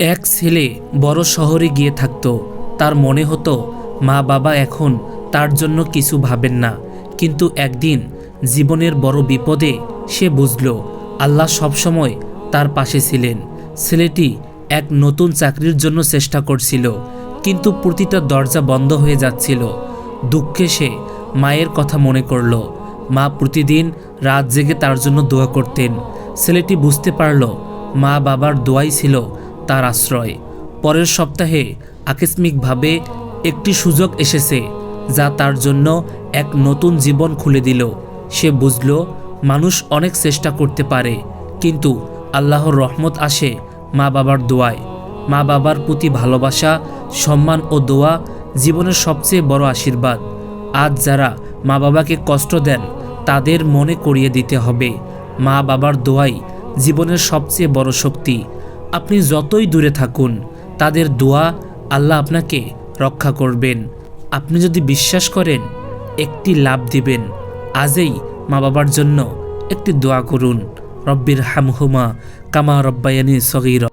এক ছেলে বড় শহরে গিয়ে থাকতো। তার মনে হতো, মা বাবা এখন তার জন্য কিছু ভাবেন না। কিন্তু একদিন জীবনের বড় বিপদে সে বুঝল, আল্লাহ সবসময় তার পাশে ছিলেন। ছেলেটি এক নতুন চাকরির জন্য চেষ্টা করছিল, কিন্তু প্রতিটা দরজা বন্ধ হয়ে যাচ্ছিল। দুঃখে সে মায়ের কথা মনে করল, মা প্রতিদিন রাত জেগে তার জন্য দোয়া করতেন। ছেলেটি বুঝতে পারল, মা বাবার দোয়াই ছিল তার আশ্রয়। পরের সপ্তাহে আকস্মিকভাবে একটি সুযোগ এসেছে যা তার জন্য এক নতুন জীবন খুলে দিল। সে বুঝল, মানুষ অনেক চেষ্টা করতে পারে, কিন্তু আল্লাহর রহমত আসে মা বাবার দোয়ায়। মা বাবার প্রতি ভালোবাসা, সম্মান ও দোয়া জীবনের সবচেয়ে বড় আশীর্বাদ। আজ যারা মা বাবাকে কষ্ট দেন, তাদের মনে করিয়ে দিতে হবে। মা বাবার দোয়াই জীবনের সবচেয়ে বড় শক্তি। আপনি যতই দূরে থাকুন, তাদের দোয়া আল্লাহ আপনাকে রক্ষা করবেন। আপনি যদি বিশ্বাস করেন, একটি লাভ দিবেন। আজই মা বাবার জন্য একটি দোয়া করুন। রব্বির হামহুমা কামা রব্বায়ানি সগির।